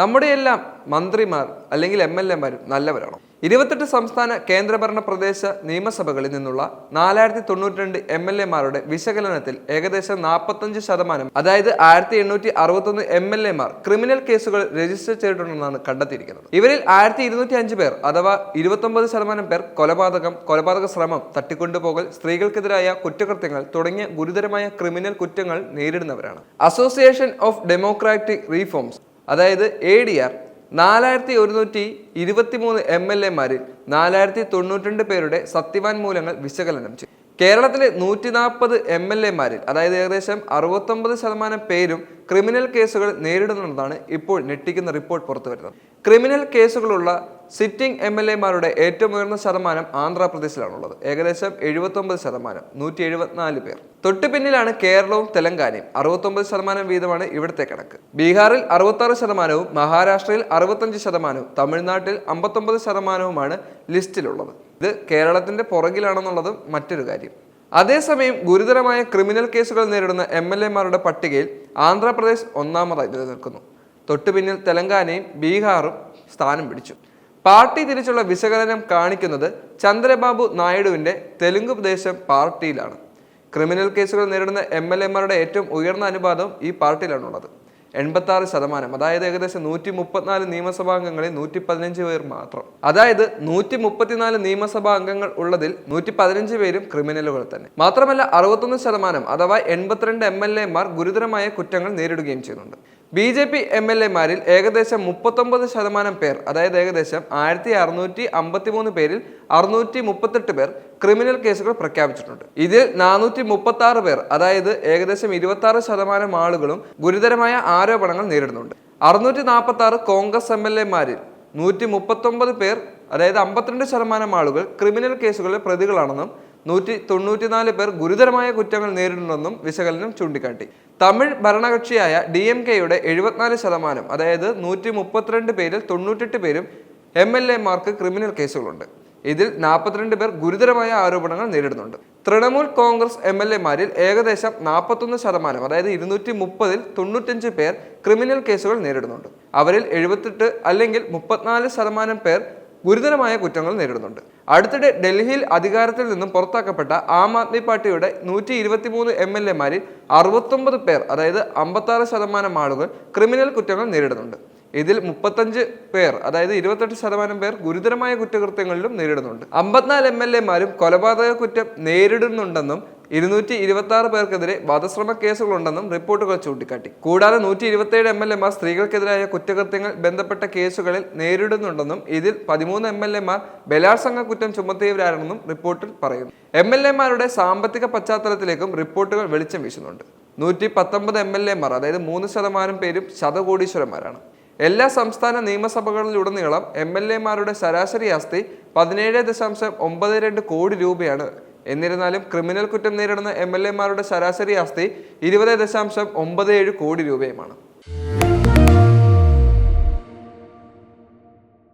നമ്മുടെയെല്ലാം മന്ത്രിമാർ അല്ലെങ്കിൽ M L എമാരും നല്ലവരാണോ. ഇരുപത്തെട്ട് സംസ്ഥാന കേന്ദ്രഭരണ പ്രദേശ നിയമസഭകളിൽ നിന്നുള്ള നാലായിരത്തി തൊണ്ണൂറ്റി രണ്ട് എം എൽ എമാരുടെ വിശകലനത്തിൽ ഏകദേശം നാൽപ്പത്തഞ്ച് ശതമാനം അതായത് ആയിരത്തി എണ്ണൂറ്റി അറുപത്തൊന്ന് എം എൽ എമാർ ക്രിമിനൽ കേസുകൾ രജിസ്റ്റർ ചെയ്തിട്ടുണ്ടെന്നാണ് കണ്ടെത്തിയിരിക്കുന്നത്. ഇവരിൽ ആയിരത്തി ഇരുന്നൂറ്റി അഞ്ച് പേർ അഥവാ ഇരുപത്തൊമ്പത് ശതമാനം പേർ കൊലപാതകം കൊലപാതക ശ്രമം തട്ടിക്കൊണ്ടുപോകൽ സ്ത്രീകൾക്കെതിരായ കുറ്റകൃത്യങ്ങൾ തുടങ്ങിയ ഗുരുതരമായ ക്രിമിനൽ കുറ്റങ്ങൾ നേരിടുന്നവരാണ്. അസോസിയേഷൻ ഓഫ് ഡെമോക്രാറ്റിക് റീഫോംസ് അതായത് എ ഡി ആർ നാലായിരത്തി ഒരുന്നൂറ്റി ഇരുപത്തി മൂന്ന് എം എൽ എമാരിൽ നാലായിരത്തി തൊണ്ണൂറ്റിരണ്ട് പേരുടെ സത്യവാൻമൂലങ്ങൾ വിശകലനം ചെയ്തു. കേരളത്തിലെ നൂറ്റി നാൽപ്പത് എം എൽ എമാരിൽ അതായത് ഏകദേശം അറുപത്തൊമ്പത് ശതമാനം പേരും ക്രിമിനൽ കേസുകൾ നേരിടുന്നുണ്ടെന്നാണ് ഇപ്പോൾ ഞെട്ടിക്കുന്ന റിപ്പോർട്ട് പുറത്തു വരുന്നത് ക്രിമിനൽ കേസുകളുള്ള സിറ്റിംഗ് എം എൽ എമാരുടെ ഏറ്റവും ഉയർന്ന ശതമാനം ആന്ധ്രാപ്രദേശിലാണുള്ളത്. ഏകദേശം എഴുപത്തൊമ്പത് ശതമാനം നൂറ്റി എഴുപത്തിനാല് പേർ. തൊട്ടു പിന്നിലാണ് കേരളവും തെലങ്കാനയും. അറുപത്തൊമ്പത് ശതമാനം വീതമാണ് ഇവിടുത്തെ കണക്ക്. ബീഹാറിൽ അറുപത്താറ് ശതമാനവും മഹാരാഷ്ട്രയിൽ അറുപത്തഞ്ച് ശതമാനവും തമിഴ്നാട്ടിൽ അമ്പത്തൊമ്പത് ശതമാനവുമാണ് ലിസ്റ്റിലുള്ളത്. ഇത് കേരളത്തിന്റെ പുറകിലാണെന്നുള്ളതും മറ്റൊരു കാര്യം. അതേസമയം ഗുരുതരമായ ക്രിമിനൽ കേസുകൾ നേരിടുന്ന എം എൽ എമാരുടെ പട്ടികയിൽ ആന്ധ്രാപ്രദേശ് ഒന്നാമതായി നിലനിൽക്കുന്നു. തൊട്ടുപിന്നിൽ തെലങ്കാനയും ബീഹാറും സ്ഥാനം പിടിച്ചു. പാർട്ടി തിരിച്ചുള്ള വിശകലനം കാണിക്കുന്നത് ചന്ദ്രബാബു നായിഡുവിന്റെ തെലുങ്ക് പ്രദേശം പാർട്ടിയിലാണ്. ക്രിമിനൽ കേസുകൾ നേരിടുന്ന എം എൽ എമാരുടെ ഏറ്റവും ഉയർന്ന അനുപാതം ഈ പാർട്ടിയിലാണുള്ളത്. എൺപത്തി ആറ് ശതമാനം അതായത് ഏകദേശം നൂറ്റി മുപ്പത്തിനാല് നിയമസഭാ അംഗങ്ങളിൽ നൂറ്റി പതിനഞ്ച് പേർ മാത്രം. അതായത് നൂറ്റി മുപ്പത്തിനാല് നിയമസഭാ അംഗങ്ങൾ ഉള്ളതിൽ നൂറ്റി പതിനഞ്ച് പേരും ക്രിമിനലുകൾ തന്നെ. മാത്രമല്ല അറുപത്തൊന്ന് ശതമാനം അഥവാ എൺപത്തിരണ്ട് എം എൽ എമാർ ഗുരുതരമായ കുറ്റങ്ങൾ നേരിടുകയും ചെയ്യുന്നുണ്ട്. B J P M L എമാരിൽ ഏകദേശം മുപ്പത്തൊമ്പത് ശതമാനം പേർ അതായത് ഏകദേശം ആയിരത്തി അറുന്നൂറ്റി അമ്പത്തിമൂന്ന് പേരിൽ അറുന്നൂറ്റി മുപ്പത്തെട്ട് പേർ ക്രിമിനൽ കേസുകൾ പ്രഖ്യാപിച്ചിട്ടുണ്ട്. ഇതിൽ നാനൂറ്റി മുപ്പത്തി ആറ് പേർ അതായത് ഏകദേശം ഇരുപത്തി ആറ് ശതമാനം ആളുകളും ഗുരുതരമായ ആരോപണങ്ങൾ നേരിടുന്നുണ്ട്. അറുന്നൂറ്റി നാൽപ്പത്തി ആറ് കോൺഗ്രസ് എം എൽ എമാരിൽ നൂറ്റി മുപ്പത്തൊമ്പത് പേർ അതായത് അമ്പത്തിരണ്ട് ശതമാനം ആളുകൾ ക്രിമിനൽ കേസുകളിലെ പ്രതികളാണെന്നും നൂറ്റി തൊണ്ണൂറ്റിനാല് പേർ ഗുരുതരമായ കുറ്റങ്ങൾ നേരിടുന്നുണ്ടെന്നും വിശകലനം ചൂണ്ടിക്കാട്ടി. തമിഴ് ഭരണകക്ഷിയായ ഡി എം കെയുടെ എഴുപത്തിനാല് ശതമാനം അതായത് നൂറ്റി മുപ്പത്തിരണ്ട് പേരിൽ തൊണ്ണൂറ്റെട്ട് പേരും എം എൽ എമാർക്ക് ക്രിമിനൽ കേസുകളുണ്ട്. ഇതിൽ നാൽപ്പത്തിരണ്ട് പേർ ഗുരുതരമായ ആരോപണങ്ങൾ നേരിടുന്നുണ്ട്. തൃണമൂൽ കോൺഗ്രസ് എം എൽ എമാരിൽ ഏകദേശം നാൽപ്പത്തൊന്ന് ശതമാനം അതായത് ഇരുന്നൂറ്റി മുപ്പതിൽ തൊണ്ണൂറ്റഞ്ച് പേർ ക്രിമിനൽ കേസുകൾ നേരിടുന്നുണ്ട്. അവരിൽ എഴുപത്തെട്ട് അല്ലെങ്കിൽ മുപ്പത്തിനാല് ശതമാനം പേർ ഗുരുതരമായ കുറ്റങ്ങൾ നേരിടുന്നുണ്ട്. അടുത്തിടെ ഡൽഹിയിൽ അധികാരത്തിൽ നിന്നും പുറത്താക്കപ്പെട്ട ആം ആദ്മി പാർട്ടിയുടെ നൂറ്റി ഇരുപത്തിമൂന്ന് എം എൽ എമാരിൽ അറുപത്തൊമ്പത് പേർ അതായത് അമ്പത്താറ് ശതമാനം ആളുകൾ ക്രിമിനൽ കുറ്റങ്ങൾ നേരിടുന്നുണ്ട്. ഇതിൽ മുപ്പത്തഞ്ച് പേർ അതായത് ഇരുപത്തെട്ട് ശതമാനം പേർ ഗുരുതരമായ കുറ്റകൃത്യങ്ങളിലും നേരിടുന്നുണ്ട്. അമ്പത്തിനാല് എം എൽ എമാരും കൊലപാതക കുറ്റം നേരിടുന്നുണ്ടെന്നും ഇരുന്നൂറ്റി ഇരുപത്തി ആറ് പേർക്കെതിരെ വധശ്രമ കേസുകളുണ്ടെന്നും റിപ്പോർട്ടുകൾ ചൂണ്ടിക്കാട്ടി. കൂടാതെ നൂറ്റി ഇരുപത്തിയേഴ് എം എൽ എമാർ സ്ത്രീകൾക്കെതിരായ കുറ്റകൃത്യങ്ങൾ ബന്ധപ്പെട്ട കേസുകളിൽ നേരിടുന്നുണ്ടെന്നും ഇതിൽ പതിമൂന്ന് എം എൽ എമാർ ബലാത്സംഗ കുറ്റം ചുമത്തിയവരാണെന്നും റിപ്പോർട്ടിൽ പറയുന്നു. എം എൽ എമാരുടെ സാമ്പത്തിക പശ്ചാത്തലത്തിലേക്കും റിപ്പോർട്ടുകൾ വെളിച്ചം വീശുന്നുണ്ട്. നൂറ്റി പത്തൊമ്പത് എം എൽ എമാർ അതായത് മൂന്ന് ശതമാനം പേരും ശതകോടീശ്വരന്മാരാണ്. എല്ലാ സംസ്ഥാന നിയമസഭകളിലുടനീളം എം എൽ എമാരുടെ ശരാശരി ആസ്തി പതിനേഴ് ദശാംശം ഒമ്പത് രണ്ട് കോടി രൂപയാണ് എന്നിരുന്നാലും ക്രിമിനൽ കുറ്റം നേരിടുന്ന എം എൽ എമാരുടെ ശരാശരി ആസ്തി ഇരുപത് ദശാംശം ഒമ്പത് ഏഴ് കോടി രൂപയുമാണ്.